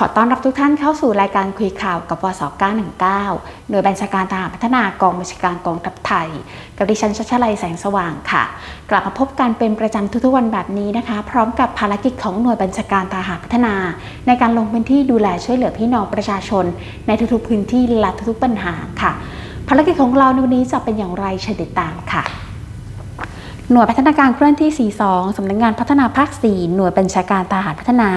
ขอต้อนรับทุกท่านเข้าสู่รายการคุยข่าวกับวส919 หน่วยบัญชาการทหารพัฒนากองบัญชาการกองทัพไทย กับดิฉันชัชลัยแสงสว่างค่ะ กลับมาพบกันเป็นประจำทุกๆวันแบบนี้นะคะ พร้อมกับภารกิจของหน่วยบัญชาการทหารพัฒนา ในการลงพื้นที่ดูแลช่วยเหลือพี่น้องประชาชน ในทุกๆพื้นที่และทุกๆปัญหาค่ะ ภารกิจของเราในวันนี้จะเป็นอย่างไรเชิญติดตามค่ะ หน่วยพัฒนาการเคลื่อนที่ 42 สำนักงงานพัฒนาภาค 4 หน่วยบัญชาการทหารพัฒนา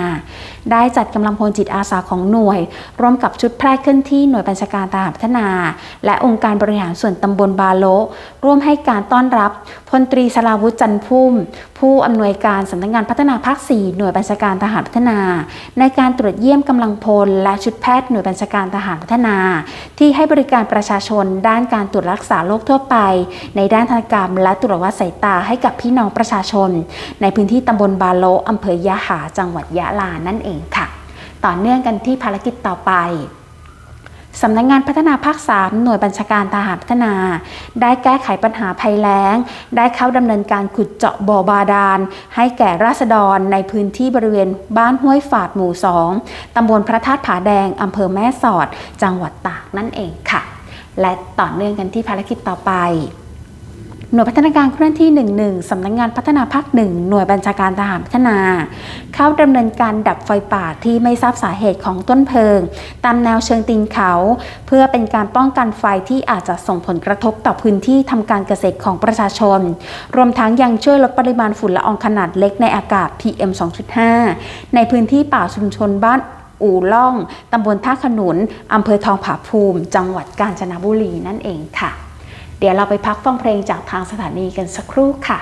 ได้จัดกำลังพลจิตอาสาของหน่วย ร่วมกับชุดแพร่เคลื่อนที่หน่วยบัญชาการทหารพัฒนา และองค์การบริหารส่วนตำบลบาโลร่วมให้การต้อนรับพลตรีสลาวุฒิจันพุ่ม ผู้อำนวยการสำนักงงานพัฒนาภาค 4 หน่วยบัญชาการทหารพัฒนา ในการตรวจเยี่ยมกำลังพล และชุดแพทย์หน่วยบัญชาการทหารพัฒนา ที่ให้บริการประชาชน ด้านการตรวจรักษาโรคทั่วไป ในด้านธนกรรมและตรวจวัดสายตาให้กับพี่น้องประชาชน ในพื้นที่ตำบลบาโลอำเภอยะหาจังหวัดยะลานั่นเองค่ะ ต่อเนื่องกันที่ภารกิจต่อไปสำนักงงานพัฒนาภาค 3 หน่วยบัญชาการทหารพัฒนา ได้แก้ไขปัญหาภัยแล้ง ได้เข้าดำเนินการขุดเจาะบ่อบาดาล ให้แก่ราษฎรในพื้นที่บริเวณบ้านห้วยฝาดหมู่ 2 ตำบลพระธาตุผาแดง อำเภอแม่สอด จังหวัดตากนั่นเองค่ะ และต่อเนื่องกันที่ภารกิจต่อไป หน่วยพัฒนาการเคลื่อนที่ 11สำนักงงานพัฒนาภาคหนึ่งหน่วยบัญชาการทหารพัฒนา เข้าดำเนินการดับไฟป่าที่ไม่ทราบสาเหตุของต้นเพลิง ตามแนวเชิงตีนเขา เพื่อเป็นการป้องกันไฟที่อาจจะส่งผลกระทบต่อพื้นที่ทำการเกษตรของประชาชน รวมทั้งยังช่วยลดปริมาณฝุ่นละอองขนาดเล็กในอากาศ PM 2.5 ในพื้นที่ป่าชุมชนบ้านอู่ล่อง ตำบลท่าขนุน อำเภอทองผาภูมิ จังหวัดกาญจนบุรีนั่นเองค่ะ เดี๋ยวเราไปพักฟังเพลงจากทางสถานีกันสักครู่ค่ะ